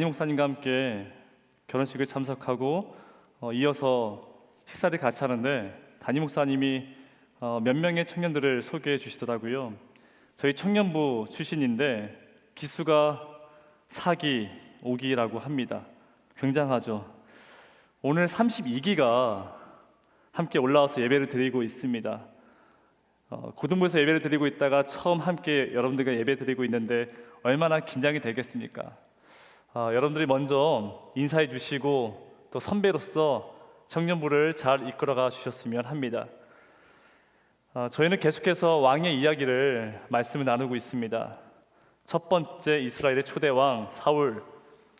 이 목사님과 함께 결혼식을 참석하고 어, 이어서 식사를 같이 하는데 담임 목사님이 어, 몇 명의 청년들을 소개해 주시더라고요. 저희 청년부 출신인데 기수가 4기, 5기라고 합니다. 굉장하죠. 오늘 32기가 함께 올라와서 예배를 드리고 있습니다. 어, 고등부에서 예배를 드리고 있다가 처음 함께 여러분들과 예배 드리고 있는데 얼마나 긴장이 되겠습니까? 아, 여러분들이 먼저 인사해 주시고 또 선배로서 청년부를 잘 이끌어가 주셨으면 합니다. 아, 저희는 계속해서 왕의 이야기를 말씀을 나누고 있습니다. 첫 번째 이스라엘의 초대 왕 사울.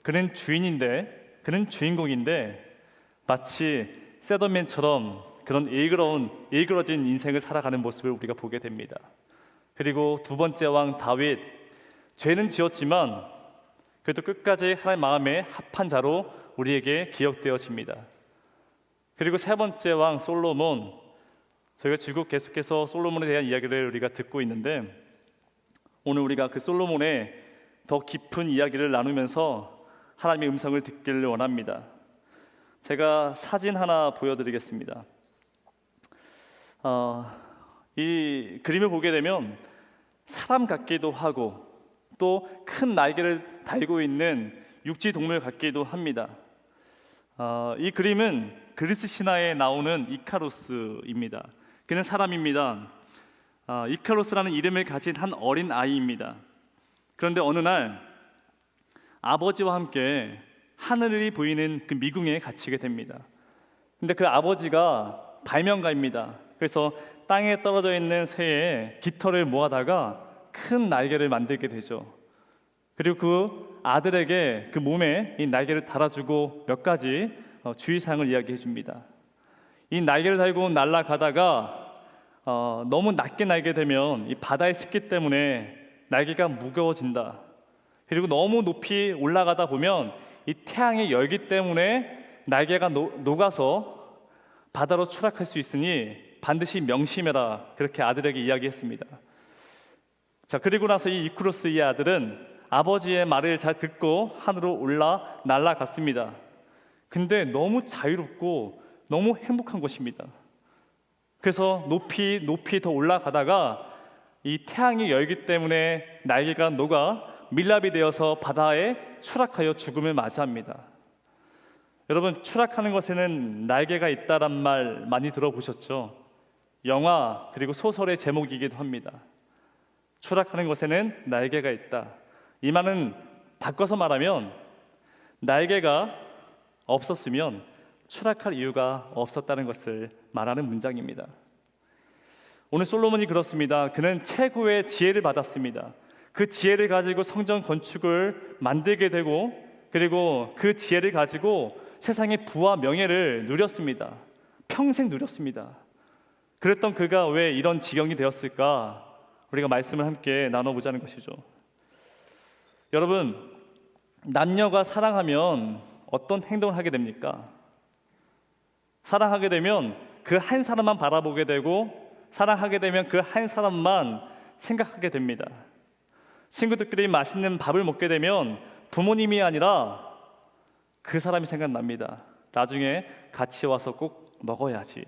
그는 주인인데 그는 주인공인데 마치 세더맨처럼 그런 일그러운 일그러진 인생을 살아가는 모습을 우리가 보게 됩니다. 그리고 두 번째 왕 다윗 죄는 지었지만 그래도 끝까지 하나님 마음에 합한 자로 우리에게 기억되어집니다. 그리고 세 번째 왕 솔로몬 저희가 지금 계속해서 솔로몬에 대한 이야기를 우리가 듣고 있는데 오늘 우리가 그 솔로몬의 더 깊은 이야기를 나누면서 하나님의 음성을 듣기를 원합니다. 제가 사진 하나 보여드리겠습니다. 어, 이 그림을 보게 되면 사람 같기도 하고 또 큰 날개를 달고 있는 육지 동물 같기도 합니다. 어, 이 그림은 그리스 신화에 나오는 이카로스입니다. 그는 사람입니다. 어, 이카로스라는 이름을 가진 한 어린 아이입니다. 그런데 어느 날 아버지와 함께 하늘이 보이는 그 미궁에 갇히게 됩니다. 근데 그 아버지가 발명가입니다. 그래서 땅에 떨어져 있는 새의 깃털을 모아다가 큰 날개를 만들게 되죠. 그리고 그 아들에게 그 몸에 이 날개를 달아주고 몇 가지 어, 주의사항을 이야기해 줍니다. 이 날개를 달고 날아가다가 어, 너무 낮게 날게 되면 이 바다의 습기 때문에 날개가 무거워진다. 그리고 너무 높이 올라가다 보면 이 태양의 열기 때문에 날개가 노, 녹아서 바다로 추락할 수 있으니 반드시 명심해라. 그렇게 아들에게 이야기했습니다. 자, 그리고 나서 이 이쿠로스의 아들은 아버지의 말을 잘 듣고 하늘로 올라 날아갔습니다. 근데 너무 자유롭고 너무 행복한 것입니다. 그래서 높이 높이 더 올라가다가 이 태양의 열기 때문에 날개가 녹아 밀랍이 되어서 바다에 추락하여 죽음을 맞이합니다. 여러분 추락하는 것에는 날개가 있다란 말 많이 들어보셨죠? 영화 그리고 소설의 제목이기도 합니다. 추락하는 것에는 날개가 있다. 이 말은 바꿔서 말하면 날개가 없었으면 추락할 이유가 없었다는 것을 말하는 문장입니다. 오늘 솔로몬이 그렇습니다. 그는 최고의 지혜를 받았습니다. 그 지혜를 가지고 성전 건축을 만들게 되고 그리고 그 지혜를 가지고 세상의 부와 명예를 누렸습니다. 평생 누렸습니다. 그랬던 그가 왜 이런 지경이 되었을까? 우리가 말씀을 함께 나눠보자는 것이죠. 여러분, 남녀가 사랑하면 어떤 행동을 하게 됩니까? 사랑하게 되면 그 한 사람만 바라보게 되고 사랑하게 되면 그 한 사람만 생각하게 됩니다. 친구들끼리 맛있는 밥을 먹게 되면 부모님이 아니라 그 사람이 생각납니다. 나중에 같이 와서 꼭 먹어야지.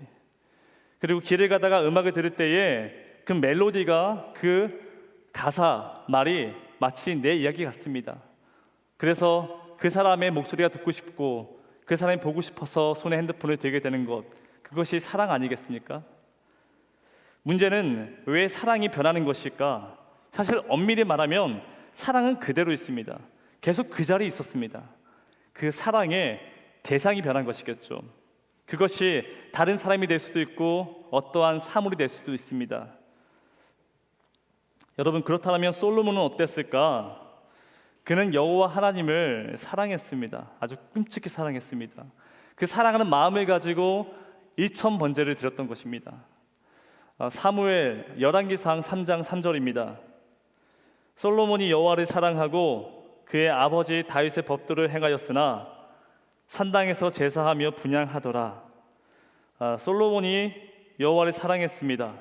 그리고 길을 가다가 음악을 들을 때에 그 멜로디가 그 가사 말이 마치 내 이야기 같습니다. 그래서 그 사람의 목소리가 듣고 싶고 그 사람이 보고 싶어서 손에 핸드폰을 들게 되는 것 그것이 사랑 아니겠습니까? 문제는 왜 사랑이 변하는 것일까? 사실 엄밀히 말하면 사랑은 그대로 있습니다. 계속 그 자리에 있었습니다. 그 사랑의 대상이 변한 것이겠죠. 그것이 다른 사람이 될 수도 있고 어떠한 사물이 될 수도 있습니다. 여러분 그렇다면 솔로몬은 어땠을까? 그는 여호와 하나님을 사랑했습니다. 아주 끔찍히 사랑했습니다. 그 사랑하는 마음을 가지고 일천 번제를 드렸던 것입니다. 아, 사무엘 열왕기상 3장 3절입니다. 솔로몬이 여호와를 사랑하고 그의 아버지 다윗의 법도를 행하였으나 산당에서 제사하며 분양하더라. 아, 솔로몬이 여호와를 사랑했습니다.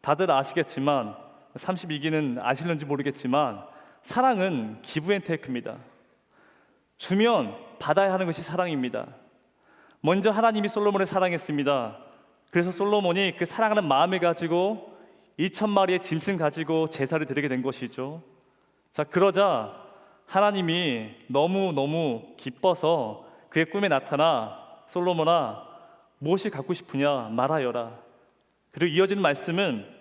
다들 아시겠지만 32기는 아실는지 모르겠지만 사랑은 기브앤테이크입니다. 두면 받아야 하는 것이 사랑입니다. 먼저 하나님이 솔로몬을 사랑했습니다. 그래서 솔로몬이 그 사랑하는 마음을 가지고 2천 마리의 짐승 가지고 제사를 드리게 된 것이죠. 자, 그러자 하나님이 너무 너무 기뻐서 그의 꿈에 나타나 솔로몬아 무엇이 갖고 싶으냐 말하여라. 그리고 이어지는 말씀은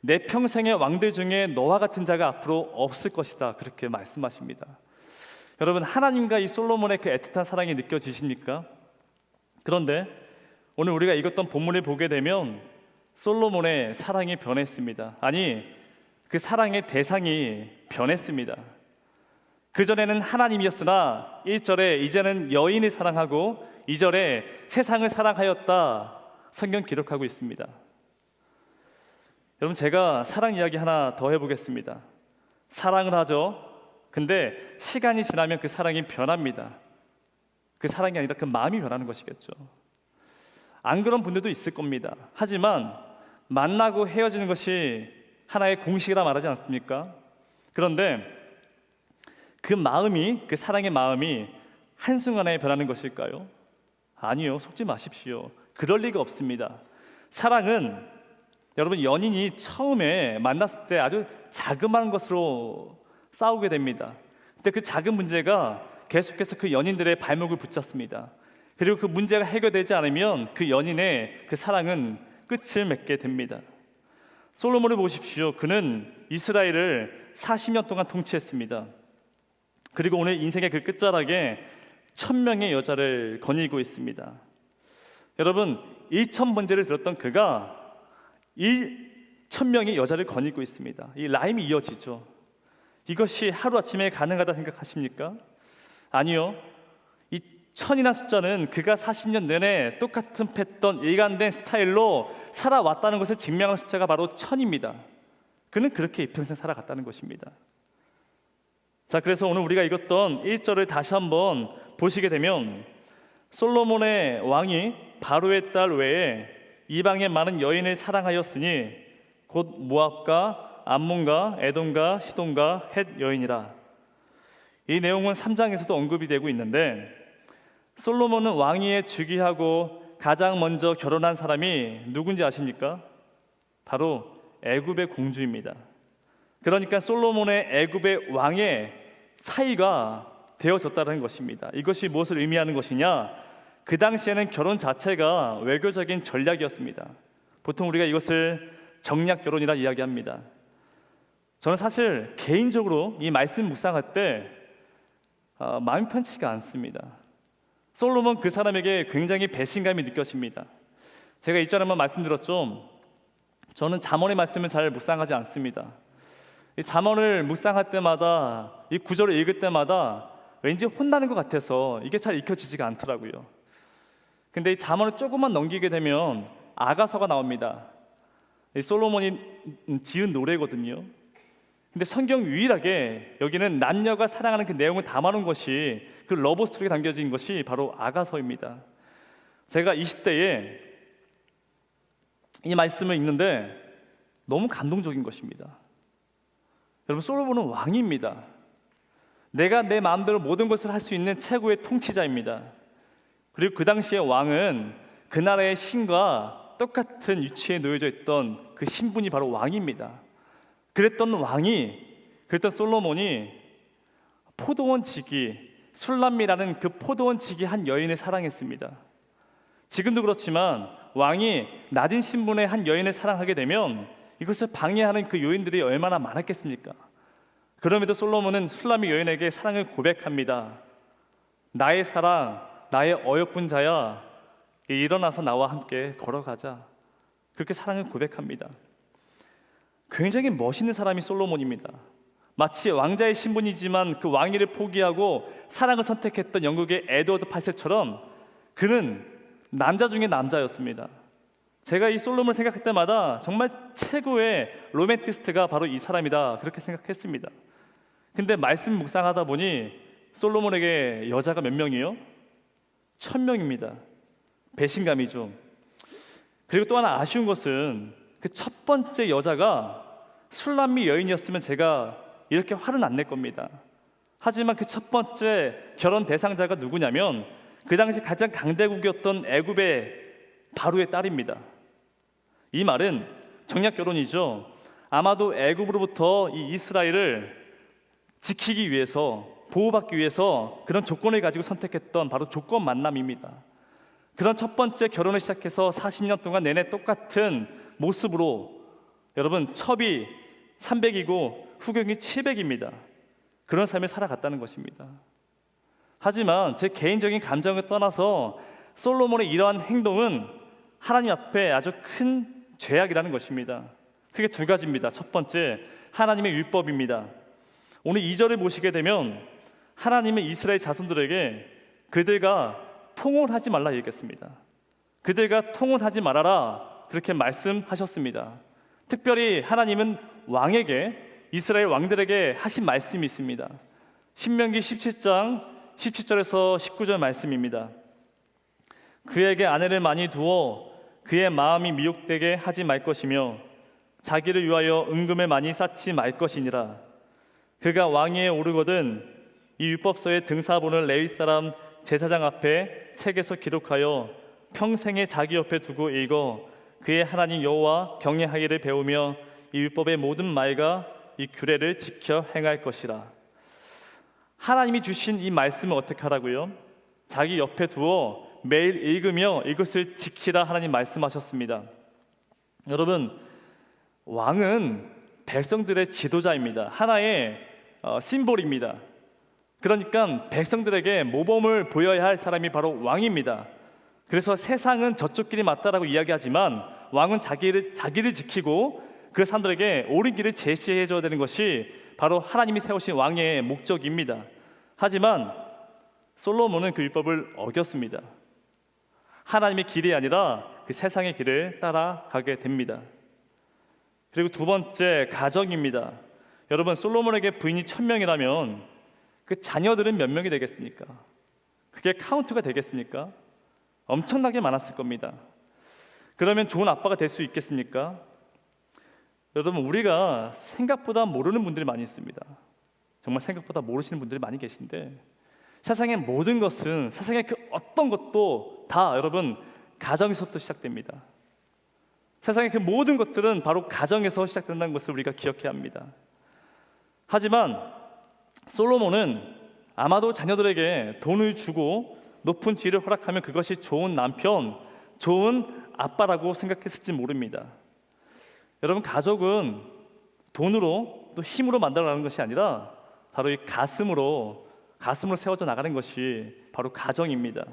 내 평생의 왕들 중에 너와 같은 자가 앞으로 없을 것이다. 그렇게 말씀하십니다. 여러분 하나님과 이 솔로몬의 그 애틋한 사랑이 느껴지십니까? 그런데 오늘 우리가 읽었던 본문을 보게 되면 솔로몬의 사랑이 변했습니다. 아니 그 사랑의 대상이 변했습니다. 그 전에는 하나님이었으나 1절에 이제는 여인을 사랑하고 2절에 세상을 사랑하였다. 성경 기록하고 있습니다. 여러분 제가 사랑 이야기 하나 더 해보겠습니다. 사랑을 하죠. 근데 시간이 지나면 그 사랑이 변합니다. 그 사랑이 아니라 그 마음이 변하는 것이겠죠. 안 그런 분들도 있을 겁니다. 하지만 만나고 헤어지는 것이 하나의 공식이라 말하지 않습니까? 그런데 그 마음이 그 사랑의 마음이 한순간에 변하는 것일까요? 아니요. 속지 마십시오. 그럴 리가 없습니다. 사랑은 여러분 연인이 처음에 만났을 때 아주 자그마한 것으로 싸우게 됩니다. 근데 그 작은 문제가 계속해서 그 연인들의 발목을 붙잡습니다. 그리고 그 문제가 해결되지 않으면 그 연인의 그 사랑은 끝을 맺게 됩니다. 솔로몬을 보십시오. 그는 이스라엘을 40년 동안 통치했습니다. 그리고 오늘 인생의 그 끝자락에 천 명의 여자를 거닐고 있습니다. 여러분 1천 번째를 들었던 그가 1천 명의 여자를 거닐고 있습니다. 이 라임이 이어지죠. 이것이 하루 아침에 가능하다 생각하십니까? 아니요. 이 천이라는 숫자는 그가 40년 내내 똑같은 패턴, 일관된 스타일로 살아왔다는 것을 증명하는 숫자가 바로 천입니다. 그는 그렇게 이평생 살아갔다는 것입니다. 자, 그래서 오늘 우리가 읽었던 1절을 다시 한번 보시게 되면 솔로몬의 왕이 바로의 딸 외에 이방의 많은 여인을 사랑하였으니 곧 모압과 암몬과 에돔과 시돈과 헷 여인이라. 이 내용은 3장에서도 언급이 되고 있는데 솔로몬은 왕위에 즉위하고 가장 먼저 결혼한 사람이 누군지 아십니까? 바로 애굽의 공주입니다. 그러니까 솔로몬의 애굽의 왕의 사이가 되어졌다는 것입니다. 이것이 무엇을 의미하는 것이냐? 그 당시에는 결혼 자체가 외교적인 전략이었습니다. 보통 우리가 이것을 정략 결혼이라 이야기합니다. 저는 사실 개인적으로 이 말씀 묵상할 때 어, 마음 편치가 않습니다. 솔로몬 그 사람에게 굉장히 배신감이 느껴집니다. 제가 이전에 한번 말씀드렸죠. 저는 잠언의 말씀을 잘 묵상하지 않습니다. 이 잠언을 묵상할 때마다 이 구절을 읽을 때마다 왠지 혼나는 것 같아서 이게 잘 익혀지지가 않더라고요. 근데 이 잠언을 조금만 넘기게 되면 아가서가 나옵니다. 이 솔로몬이 지은 노래거든요. 근데 성경 유일하게 여기는 남녀가 사랑하는 그 내용을 담아놓은 것이 그 러브 스토리가 담겨진 것이 바로 아가서입니다. 제가 20대에 이 말씀을 읽는데 너무 감동적인 것입니다. 여러분 솔로몬은 왕입니다. 내가 내 마음대로 모든 것을 할 수 있는 최고의 통치자입니다. 그리고 그 당시에 왕은 그 나라의 신과 똑같은 위치에 놓여져 있던 그 신분이 바로 왕입니다. 그랬던 왕이 그랬던 솔로몬이 포도원 지기 술람미라는 그 포도원 지기 한 여인을 사랑했습니다. 지금도 그렇지만 왕이 낮은 신분의 한 여인을 사랑하게 되면 이것을 방해하는 그 요인들이 얼마나 많았겠습니까? 그럼에도 솔로몬은 술람미 여인에게 사랑을 고백합니다. 나의 사랑, 나의 어여쁜 자야, 일어나서 나와 함께 걸어가자. 그렇게 사랑을 고백합니다. 굉장히 멋있는 사람이 솔로몬입니다. 마치 왕자의 신분이지만 그 왕위를 포기하고 사랑을 선택했던 영국의 에드워드 8세처럼 그는 남자 중에 남자였습니다. 제가 이 솔로몬을 생각할 때마다 정말 최고의 로맨티스트가 바로 이 사람이다 그렇게 생각했습니다. 근데 말씀 묵상하다 보니 솔로몬에게 여자가 몇 명이요? 천 명입니다. 배신감이죠. 그리고 또 하나 아쉬운 것은 그 첫 번째 여자가 술람미 여인이었으면 제가 이렇게 화를 안 낼 겁니다. 하지만 그 첫 번째 결혼 대상자가 누구냐면 그 당시 가장 강대국이었던 애굽의 바로의 딸입니다. 이 말은 정략 결혼이죠. 아마도 애굽으로부터 이 이스라엘을 지키기 위해서 보호받기 위해서 그런 조건을 가지고 선택했던 바로 조건 만남입니다. 그런 첫 번째 결혼을 시작해서 40년 동안 내내 똑같은 모습으로 여러분 첩이 300이고 후경이 700입니다. 그런 삶을 살아갔다는 것입니다. 하지만 제 개인적인 감정을 떠나서 솔로몬의 이러한 행동은 하나님 앞에 아주 큰 죄악이라는 것입니다. 크게 두 가지입니다. 첫 번째, 하나님의 율법입니다. 오늘 2절을 보시게 되면 하나님은 이스라엘 자손들에게 그들과 통혼하지 말라 얘기했습니다. 그들과 통혼하지 말아라 그렇게 말씀하셨습니다. 특별히 하나님은 왕에게 이스라엘 왕들에게 하신 말씀이 있습니다. 신명기 17장 17절에서 19절 말씀입니다. 그에게 아내를 많이 두어 그의 마음이 미혹되게 하지 말 것이며 자기를 위하여 은금을 많이 쌓지 말 것이니라. 그가 왕위에 오르거든 이 율법서의 등사본을 레위 사람 제사장 앞에 책에서 기록하여 평생에 자기 옆에 두고 읽어 그의 하나님 여호와 경외하기를 배우며 이 율법의 모든 말과 이 규례를 지켜 행할 것이라. 하나님이 주신 이 말씀을 어떻게 하라고요? 자기 옆에 두어 매일 읽으며 이것을 지키라 하나님 말씀하셨습니다. 여러분 왕은 백성들의 지도자입니다. 하나의 어, 심볼입니다. 그러니까 백성들에게 모범을 보여야 할 사람이 바로 왕입니다. 그래서 세상은 저쪽 길이 맞다라고 이야기하지만 왕은 자기를 자기를 지키고 그 사람들에게 옳은 길을 제시해 줘야 되는 것이 바로 하나님이 세우신 왕의 목적입니다. 하지만 솔로몬은 그 율법을 어겼습니다. 하나님의 길이 아니라 그 세상의 길을 따라가게 됩니다. 그리고 두 번째 가정입니다. 여러분 솔로몬에게 부인이 천 명이라면 그 자녀들은 몇 명이 되겠습니까? 그게 카운트가 되겠습니까? 엄청나게 많았을 겁니다. 그러면 좋은 아빠가 될 수 있겠습니까? 여러분 우리가 생각보다 모르는 분들이 많이 있습니다. 정말 생각보다 모르시는 분들이 많이 계신데 세상의 모든 것은 세상의 그 어떤 것도 다 여러분 가정에서부터 시작됩니다. 세상의 그 모든 것들은 바로 가정에서 시작된다는 것을 우리가 기억해야 합니다. 하지만 솔로몬은 아마도 자녀들에게 돈을 주고 높은 지위를 허락하면 그것이 좋은 남편, 좋은 아빠라고 생각했을지 모릅니다. 여러분 가족은 돈으로 또 힘으로 만들어가는 것이 아니라 바로 이 가슴으로 가슴으로 세워져 나가는 것이 바로 가정입니다.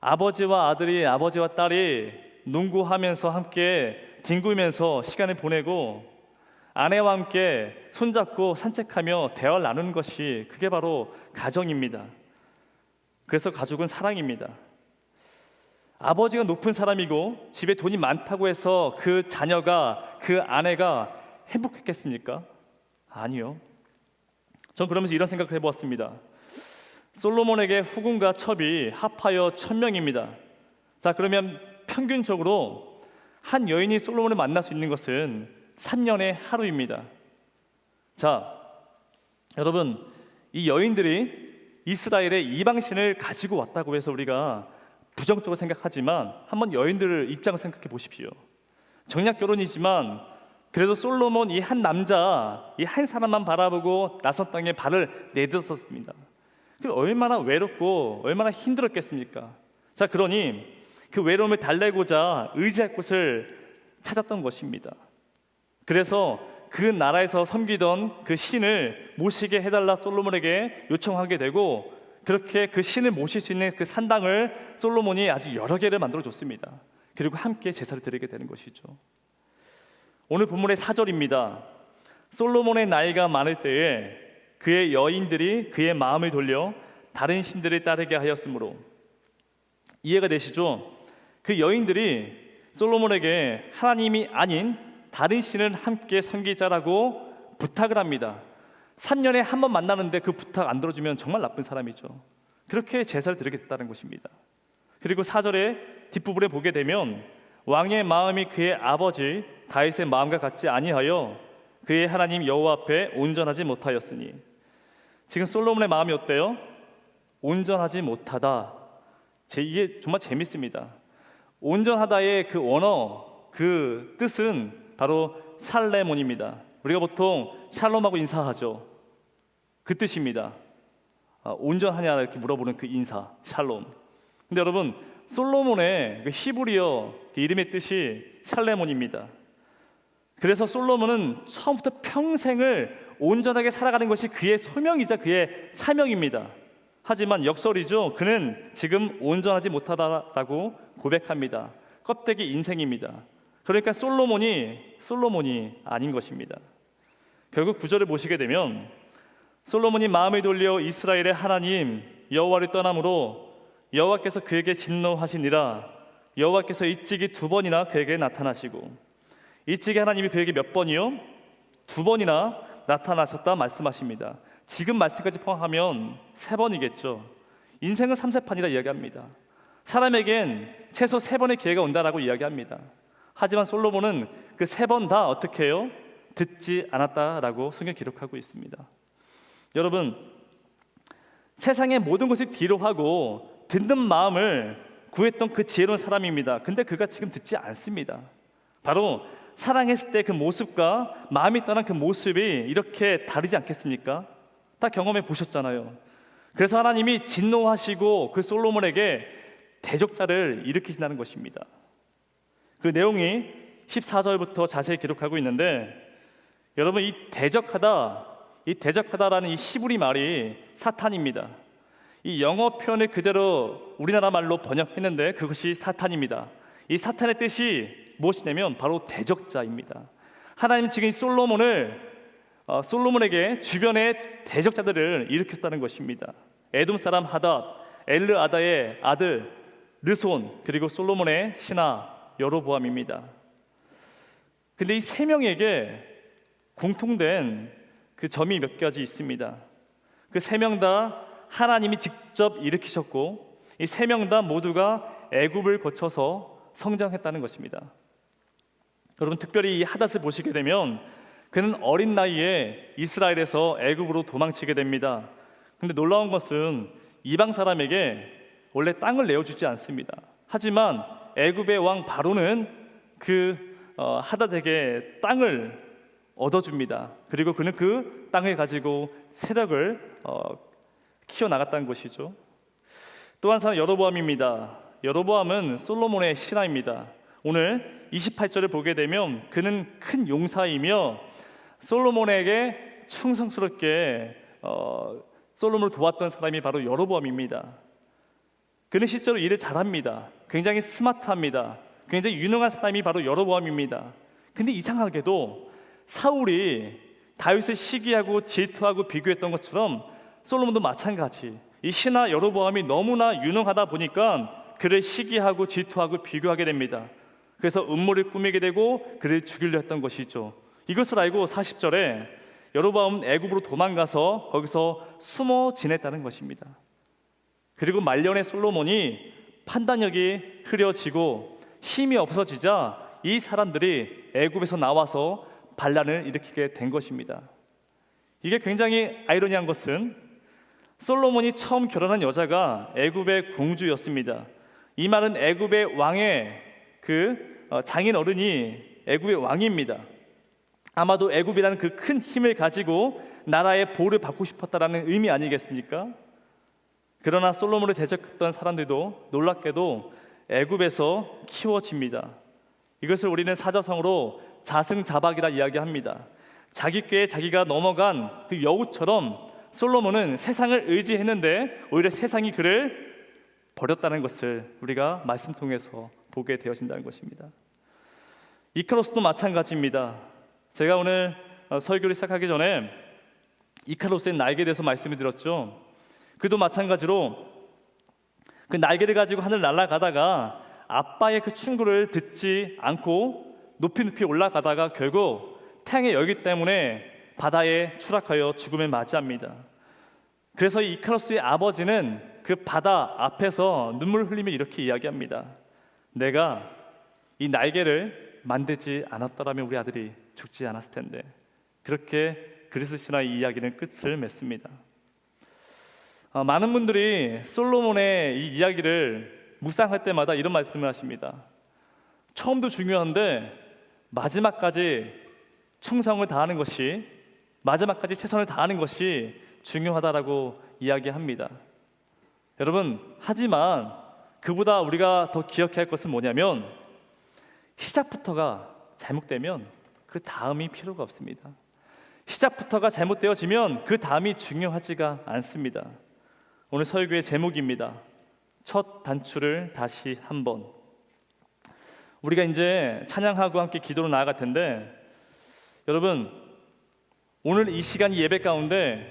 아버지와 아들이 아버지와 딸이 농구하면서 함께 뒹굴면서 시간을 보내고 아내와 함께 손잡고 산책하며 대화를 나누는 것이 그게 바로 가정입니다. 그래서 가족은 사랑입니다. 아버지가 높은 사람이고 집에 돈이 많다고 해서 그 자녀가 그 아내가 행복했겠습니까? 아니요. 전 그러면서 이런 생각을 해보았습니다. 솔로몬에게 후궁과 첩이 합하여 천 명입니다. 자 그러면 평균적으로 한 여인이 솔로몬을 만날 수 있는 것은 3년의 하루입니다. 자 여러분 이 여인들이 이스라엘의 이방신을 가지고 왔다고 해서 우리가 부정적으로 생각하지만 한번 여인들을 입장을 생각해 보십시오. 정략 결혼이지만 그래도 솔로몬 이 한 남자 이 한 사람만 바라보고 낯선 땅에 발을 내딛었습니다. 그 얼마나 외롭고 얼마나 힘들었겠습니까? 자 그러니 그 외로움을 달래고자 의지할 곳을 찾았던 것입니다. 그래서 그 나라에서 섬기던 그 신을 모시게 해달라 솔로몬에게 요청하게 되고 그렇게 그 신을 모실 수 있는 그 산당을 솔로몬이 아주 여러 개를 만들어 줬습니다. 그리고 함께 제사를 드리게 되는 것이죠. 오늘 본문의 사절입니다. 솔로몬의 나이가 많을 때에 그의 여인들이 그의 마음을 돌려 다른 신들을 따르게 하였으므로 이해가 되시죠? 그 여인들이 솔로몬에게 하나님이 아닌 다른 신을 함께 섬기자라고 부탁을 합니다. 3년에 한 번 만나는데 그 부탁 안 들어주면 정말 나쁜 사람이죠. 그렇게 제사를 드리겠다는 것입니다. 그리고 사절의 뒷부분에 보게 되면 왕의 마음이 그의 아버지 다윗의 마음과 같지 아니하여 그의 하나님 여호와 앞에 온전하지 못하였으니 지금 솔로몬의 마음이 어때요? 온전하지 못하다. 제 이게 정말 재밌습니다. 온전하다의 그 원어, 그 뜻은 바로 샬레몬입니다. 우리가 보통 샬롬하고 인사하죠. 그 뜻입니다. 아, 온전하냐 이렇게 물어보는 그 인사, 샬롬. 근데 여러분 솔로몬의 그 히브리어 그 이름의 뜻이 샬레몬입니다. 그래서 솔로몬은 처음부터 평생을 온전하게 살아가는 것이 그의 소명이자 그의 사명입니다. 하지만 역설이죠. 그는 지금 온전하지 못하다라고 고백합니다. 껍데기 인생입니다. 그러니까 솔로몬이 솔로몬이 아닌 것입니다. 결국 구절을 보시게 되면 솔로몬이 마음을 돌려 이스라엘의 하나님 여호와를 떠남으로 여호와께서 그에게 진노하시니라 여호와께서 일찍이 두 번이나 그에게 나타나시고 일찍이 하나님이 그에게 몇 번이요? 두 번이나 나타나셨다 말씀하십니다. 지금 말씀까지 포함하면 세 번이겠죠. 인생은 삼세판이라 이야기합니다. 사람에겐 최소 세 번의 기회가 온다라고 이야기합니다. 하지만 솔로몬은 그 세 번 다 어떻게 해요? 듣지 않았다라고 성경 기록하고 있습니다. 여러분 세상의 모든 것을 뒤로 하고 듣는 마음을 구했던 그 지혜로운 사람입니다. 근데 그가 지금 듣지 않습니다. 바로 사랑했을 때 그 모습과 마음이 떠난 그 모습이 이렇게 다르지 않겠습니까? 다 경험해 보셨잖아요. 그래서 하나님이 진노하시고 그 솔로몬에게 대적자를 일으키신다는 것입니다. 그 내용이 14절부터 자세히 기록하고 있는데 여러분 이 대적하다 이 대적하다라는 이 히브리 말이 사탄입니다. 이 영어 표현을 그대로 우리나라 말로 번역했는데 그것이 사탄입니다. 이 사탄의 뜻이 무엇이냐면 바로 대적자입니다. 하나님 지금 이 솔로몬을 어, 솔로몬에게 주변의 대적자들을 일으켰다는 것입니다. 에돔 사람 하닷, 엘르 아다의 아들 르손 그리고 솔로몬의 신하 여로보암입니다. 근데 이 세 명에게 공통된 그 점이 몇 가지 있습니다. 그 세 명 다 하나님이 직접 일으키셨고 이 세 명 다 모두가 애굽을 거쳐서 성장했다는 것입니다. 여러분 특별히 이 하닷을 보시게 되면 그는 어린 나이에 이스라엘에서 애굽으로 도망치게 됩니다. 근데 놀라운 것은 이방 사람에게 원래 땅을 내어주지 않습니다. 하지만 애굽의 왕 바로는 그 어, 하닷에게 땅을 얻어줍니다. 그리고 그는 그 땅을 가지고 세력을 어, 키워 나갔다는 것이죠. 또 한 사람 여로보암입니다. 여로보암은 솔로몬의 신하입니다. 오늘 28절을 보게 되면 그는 큰 용사이며 솔로몬에게 충성스럽게 어, 솔로몬을 도왔던 사람이 바로 여로보암입니다. 그는 실제로 일을 잘합니다. 굉장히 스마트합니다. 굉장히 유능한 사람이 바로 여로보암입니다. 근데 이상하게도 사울이 다윗을 시기하고 질투하고 비교했던 것처럼 솔로몬도 마찬가지. 이 신하 여로보암이 너무나 유능하다 보니까 그를 시기하고 질투하고 비교하게 됩니다. 그래서 음모를 꾸미게 되고 그를 죽이려 했던 것이죠. 이것을 알고 40절에 여로보암은 애굽으로 도망가서 거기서 숨어 지냈다는 것입니다. 그리고 말년의 솔로몬이 판단력이 흐려지고 힘이 없어지자 이 사람들이 애굽에서 나와서 반란을 일으키게 된 것입니다. 이게 굉장히 아이러니한 것은 솔로몬이 처음 결혼한 여자가 애굽의 공주였습니다. 이 말은 애굽의 왕의 그 어, 장인 어른이 애굽의 왕입니다. 아마도 애굽이라는 그 큰 힘을 가지고 나라의 보를 받고 싶었다라는 의미 아니겠습니까? 그러나 솔로몬을 대적했던 사람들도 놀랍게도 애굽에서 키워집니다. 이것을 우리는 사자성어로 자승자박이라 이야기합니다. 자기 꾀에 자기가 넘어간 그 여우처럼 솔로몬은 세상을 의지했는데 오히려 세상이 그를 버렸다는 것을 우리가 말씀 통해서 보게 되어진다는 것입니다. 이카로스도 마찬가지입니다. 제가 오늘 어, 설교를 시작하기 전에 이카로스의 날개에 대해서 말씀을 드렸죠. 그도 마찬가지로 그 날개를 가지고 하늘 날아가다가 아빠의 그 충고를 듣지 않고 높이 높이 올라가다가 결국 태양의 열기 때문에 바다에 추락하여 죽음을 맞이합니다. 그래서 이 이카로스의 아버지는 그 바다 앞에서 눈물 흘리며 이렇게 이야기합니다. 내가 이 날개를 만들지 않았더라면 우리 아들이 죽지 않았을 텐데 그렇게 그리스 신화의 이야기는 끝을 맺습니다. 어, 많은 분들이 솔로몬의 이 이야기를 묵상할 때마다 이런 말씀을 하십니다. 처음도 중요한데 마지막까지 충성을 다하는 것이 마지막까지 최선을 다하는 것이 중요하다라고 이야기합니다. 여러분, 하지만 그보다 우리가 더 기억해야 할 것은 뭐냐면 시작부터가 잘못되면 그 다음이 필요가 없습니다. 시작부터가 잘못되어지면 그 다음이 중요하지가 않습니다. 오늘 설교의 제목입니다. 첫 단추를 다시 한번. 우리가 이제 찬양하고 함께 기도로 나아갈 텐데 여러분 오늘 이 시간 이 예배 가운데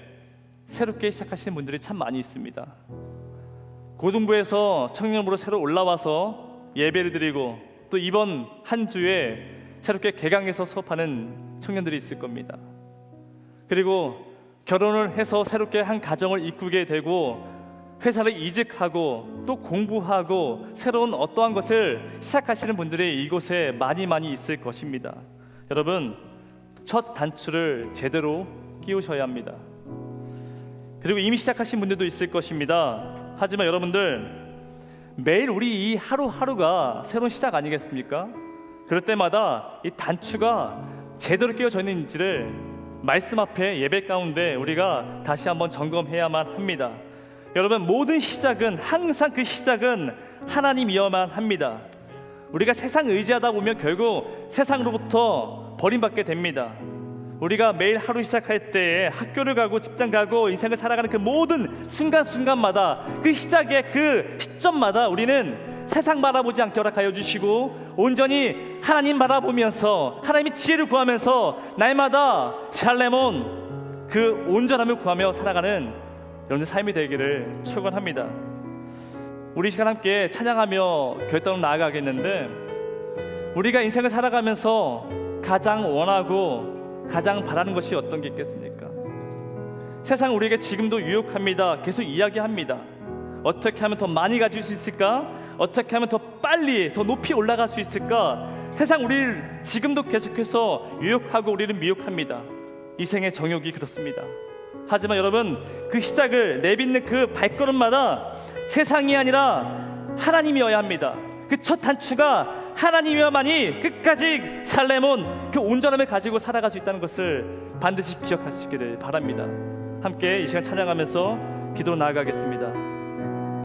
새롭게 시작하시는 분들이 참 많이 있습니다. 고등부에서 청년부로 새로 올라와서 예배를 드리고 또 이번 한 주에 새롭게 개강해서 수업하는 청년들이 있을 겁니다. 그리고 결혼을 해서 새롭게 한 가정을 이꾸게 되고 회사를 이직하고 또 공부하고 새로운 어떠한 것을 시작하시는 분들이 이곳에 많이 많이 있을 것입니다. 여러분 첫 단추를 제대로 끼우셔야 합니다. 그리고 이미 시작하신 분들도 있을 것입니다. 하지만 여러분들 매일 우리 이 하루하루가 새로운 시작 아니겠습니까? 그럴 때마다 이 단추가 제대로 끼워져 있는지를 말씀 앞에 예배 가운데 우리가 다시 한번 점검해야만 합니다. 여러분 모든 시작은 항상 그 시작은 하나님이어만 합니다. 우리가 세상 의지하다 보면 결국 세상으로부터 버림받게 됩니다. 우리가 매일 하루 시작할 때에 학교를 가고 직장 가고 인생을 살아가는 그 모든 순간순간마다 그 시작의 그 시점마다 우리는 세상 바라보지 않게 허락하여 주시고 온전히 하나님 바라보면서 하나님의 지혜를 구하면서 날마다 샬레몬 그 온전함을 구하며 살아가는 여러분의 삶이 되기를 축원합니다. 우리 시간 함께 찬양하며 결단으로 나아가겠는데 우리가 인생을 살아가면서 가장 원하고 가장 바라는 것이 어떤 게 있겠습니까? 세상 우리에게 지금도 유혹합니다. 계속 이야기합니다. 어떻게 하면 더 많이 가질 수 있을까? 어떻게 하면 더 빨리 더 높이 올라갈 수 있을까? 세상 우리를 지금도 계속해서 유혹하고 우리를 미혹합니다. 이 생의 정욕이 그렇습니다. 하지만 여러분 그 시작을 내딛는 그 발걸음마다 세상이 아니라 하나님이어야 합니다. 그 첫 단추가 하나님이어만이 끝까지 살레몬 그 온전함을 가지고 살아갈 수 있다는 것을 반드시 기억하시기를 바랍니다. 함께 이 시간 찬양하면서 기도로 나아가겠습니다.